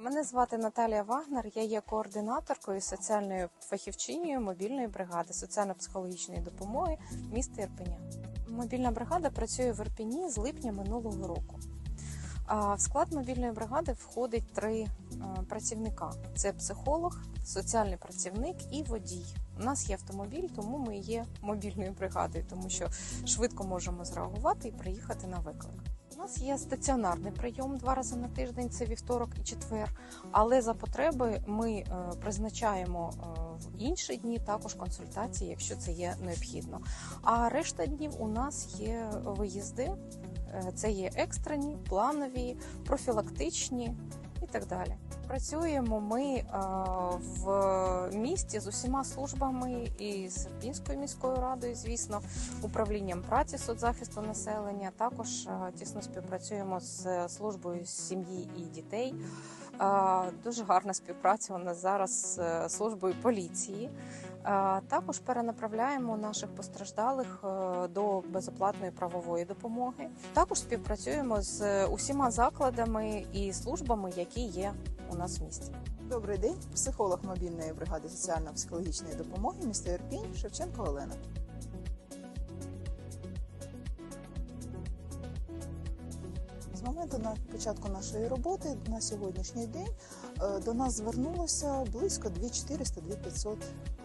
Мене звати Наталія Вагнер. Я є координаторкою соціальною фахівчинею мобільної бригади соціально-психологічної допомоги міста Ірпеня. Мобільна бригада працює в Ірпені з липня минулого року. В склад мобільної бригади входить три е, працівника: це психолог, соціальний працівник і водій. У нас є автомобіль, тому ми є мобільною бригадою, тому що швидко можемо зреагувати і приїхати на виклик. У нас є стаціонарний прийом два рази на тиждень, це вівторок і четвер. Але за потреби ми е, призначаємо е, в інші дні також консультації, якщо це є необхідно. А решта днів у нас є виїзди. Е, Це є екстрені, планові, профілактичні і так далі. Працюємо ми е, в місті з усіма службами і з Пінською міською радою, звісно, управлінням праці соцзахисту населення. Також е, тісно співпрацюємо з службою сім'ї і дітей. Е, Дуже гарна співпраця у нас зараз з е, службою поліції. Е, Також перенаправляємо наших постраждалих е, до безоплатної правової допомоги. Також співпрацюємо з усіма закладами і службами, які є у нас в місті. Добрий день, психолог мобільної бригади соціально-психологічної допомоги міста Ірпінь Шевченко Олена. З моменту на початку нашої роботи на сьогоднішній день е, до нас звернулося близько 2400-2500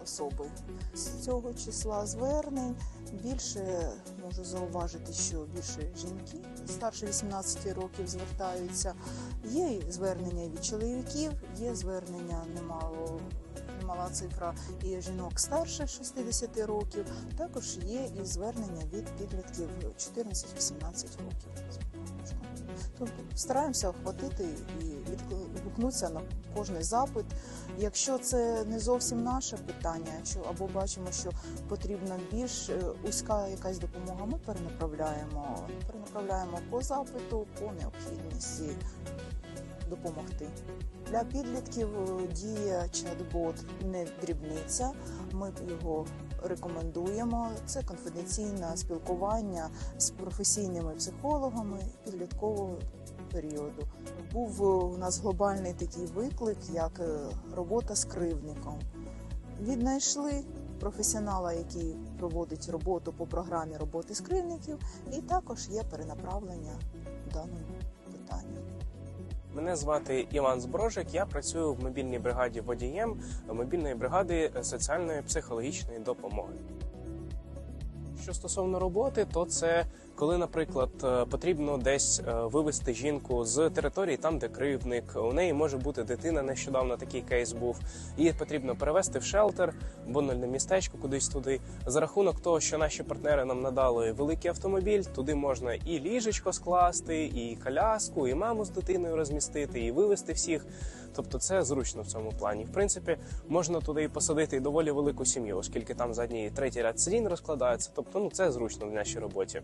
особи. З цього числа звернень більше можу зауважити, що більше жінки старше 18 років звертаються. Є звернення від чоловіків, є звернення немало. Мала цифра і жінок старше 60 років. Також є і звернення від підлітків 14-18 років. Тобто стараємося охватити і відгукнутися на кожний запит. Якщо це не зовсім наше питання, або бачимо, що потрібна більш е, узька якась допомога, ми перенаправляємо, перенаправляємо по запиту, по необхідності допомогти. Для підлітків е, діє чат-бот не дрібниця. Ми його рекомендуємо. Це конфіденційне спілкування з професійними психологами підліткового періоду. Був у нас глобальний такий виклик, як е, робота з кривдником. Віднайшли професіонала, який проводить роботу по програмі роботи з кривдників, і також є перенаправлення в даному. Мене звати Іван Зброжик. Я працюю в мобільній бригаді водієм мобільної бригади соціальної психологічної допомоги. Що стосовно роботи, то це коли, наприклад, е, потрібно десь е, вивезти жінку з території, там де кривдник, у неї може бути дитина. Нещодавно такий кейс був. Її потрібно перевезти в шелтер, бонольне містечко, кудись туди. За рахунок того, що наші партнери нам надали великий автомобіль, туди можна і ліжечко скласти, і коляску, і маму з дитиною розмістити, і вивезти всіх. Тобто це зручно в цьому плані. В принципі, можна туди і посадити і доволі велику сім'ю, оскільки там задній третій ряд сидінь розкладається. Тобто, ну це зручно в нашій роботі.